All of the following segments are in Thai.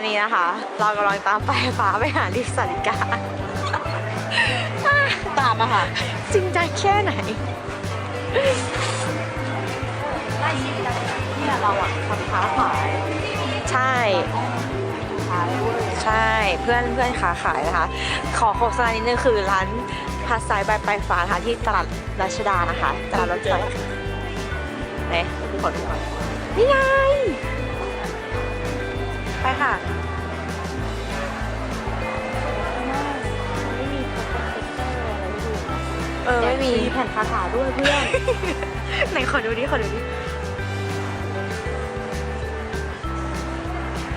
อนนี้นะคะ เรากำลังตามไปฟ้าไปหาลิปสติกา ตามมาค่ะ จริงจังแค่ไหนเนี่ยเราอะทำค้าขายใช่ขายเว้ยใช่เพื่อนเพื่อนค้าขายนะคะ ขอโฆษณานิดนึงคือร้านพัสไซบายไปฟ้านะคะที่ตลาดรัชดานะคะตลาดรถไฟไหนขอดูหน่อยนี่ไง เออไม่มีแผ่นคาถาด้วยเพื่อน ไหนขอดูดิขอดูดิ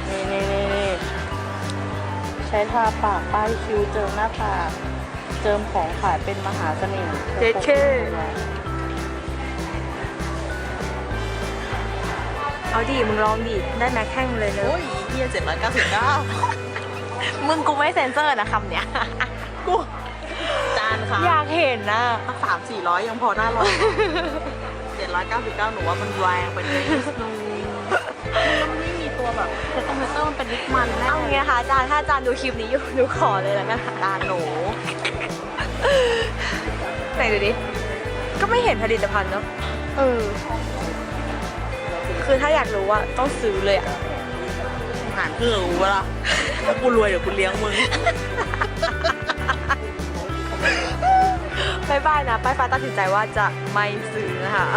นี่นี่นี่นี่ใช้ทาปากป้ายคิ้วเจิมหน้าผาก เจิมของขายเป็นมหาเสน่ห์เจ๊เช่ เอาดิมึงลองดิได้แม็กแข้งเลยเนโอ้อะยเฮียเจ็ดร้อยเก้าสิบเก้ามึงกูไม่เซ็นเซอร์นะคำเนี้ย กูจาน ค่ะอยากเห็นนะสามสี่ร้อยยังพอน่ารอเจ็ดร้อยเก้าสิบเก้าหนูว่ามันแรงไปเลยนูมันไม่มีตัวแบบเทสโตเตอร์มันเป็นลิปมันแน่เอางี้นะคะอาจารย์ถ้าอาจารย์ดูคลิปนี้อยู่หนูขอเลยแล้วกันค่ะจานหนูไหนดูดิ ก็ไม่เห็นผลิตภัณฑ์เนาะเออ คือถ้าอยากรู้ว่าต้องซื้อเลยอะหาเพื่อรู้ปะล่ะถ้ากูรวยเดี๋ยวกูเลี้ยงมึง บายบายนะป้ายฟ้าตัดสินใจว่าจะไม่ซื้อนะคะ